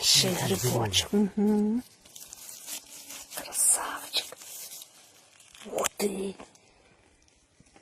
Ще й грибочок. Угу. Красавчик. Ух ти.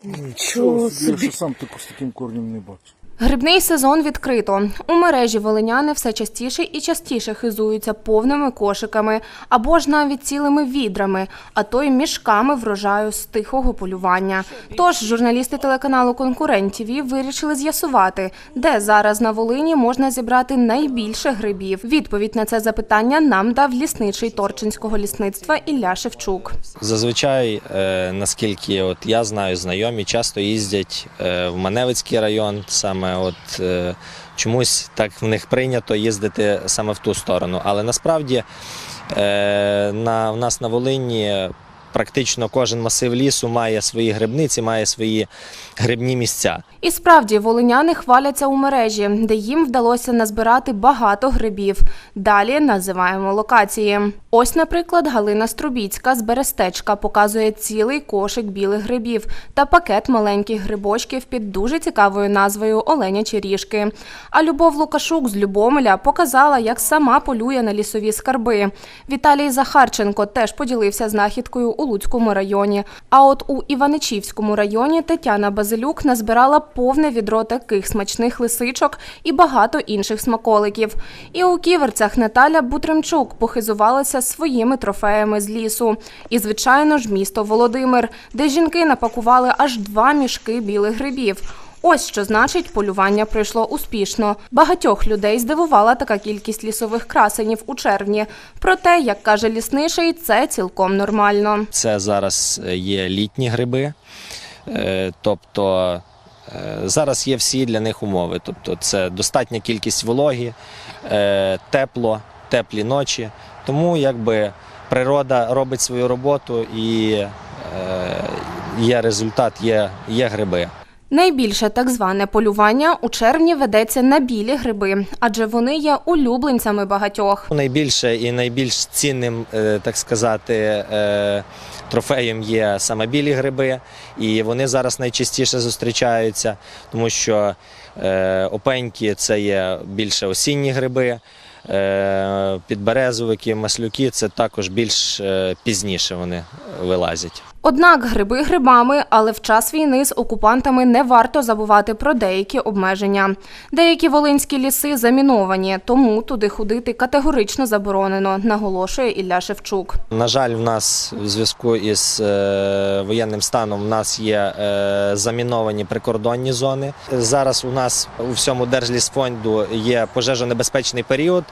Нічого Я собі. ще сам таку з таким корнем не бачу. Грибний сезон відкрито. У мережі волиняни все частіше і частіше хизуються повними кошиками або ж навіть цілими відрами, а то й мішками врожаю з тихого полювання. Тож журналісти телеканалу Конкурент ТІВІ вирішили з'ясувати, де зараз на Волині можна зібрати найбільше грибів. Відповідь на це запитання нам дав лісничий Торчинського лісництва Ілля Шевчук. Зазвичай, е, наскільки от я знаю, знайомі часто їздять е, в Маневицький район. Саме от е, чомусь так в них прийнято їздити саме в ту сторону. Але насправді е, на, в нас на Волині практично кожен масив лісу має свої грибниці, має свої грибні місця. І справді волиняни хваляться у мережі, де їм вдалося назбирати багато грибів. Далі називаємо локації. Ось, наприклад, Галина Струбіцька з Берестечка показує цілий кошик білих грибів та пакет маленьких грибочків під дуже цікавою назвою Оленячі ріжки. А Любов Лукашук з Любомеля показала, як сама полює на лісові скарби. Віталій Захарченко теж поділився знахідкою у Луцькому районі. А от у Іваничівському районі Тетяна Базилюк назбирала повне відро таких смачних лисичок і багато інших смаколиків. І у ківерцях Наталя Бутримчук похизувалася своїми трофеями з лісу. І, звичайно ж, місто Володимир, де жінки напакували аж два мішки білих грибів. Ось що значить, полювання пройшло успішно. Багатьох людей здивувала така кількість лісових красенів у червні. Проте, як каже лісниший, це цілком нормально. Це зараз е, є літні гриби, Е, тобто е, зараз є всі для них умови. Тобто це достатня кількість вологі, тепло, теплі ночі. Тому якби природа робить свою роботу і є результат, є, є гриби. Найбільше так зване полювання у червні ведеться на білі гриби, адже вони є улюбленцями багатьох. Найбільше і найбільш цінним, е, так сказати, е, трофеєм є саме білі гриби, і вони зараз найчастіше зустрічаються, тому що е, опеньки це є більше осінні гриби. Підберезовики, маслюки це також більш пізніше вони вилазять. Однак гриби грибами, але в час війни з окупантами не варто забувати про деякі обмеження. Деякі волинські ліси заміновані, тому туди ходити категорично заборонено, наголошує Ілля Шевчук. На жаль, в нас в зв'язку із е, воєнним станом в нас є е, заміновані прикордонні зони. Зараз у нас у всьому Держлісфонду є пожежонебезпечний період.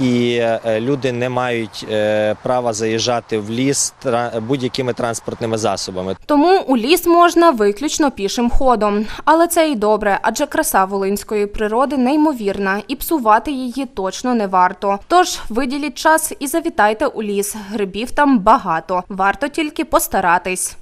І е, люди не мають е, права заїжджати в ліс будь-якими транспортними засобами. Тому у ліс можна виключно пішим ходом. Але це і добре, адже краса волинської природи неймовірна, і псувати її точно не варто. Тож виділіть час і завітайте у ліс. Грибів там багато. Варто тільки постаратись.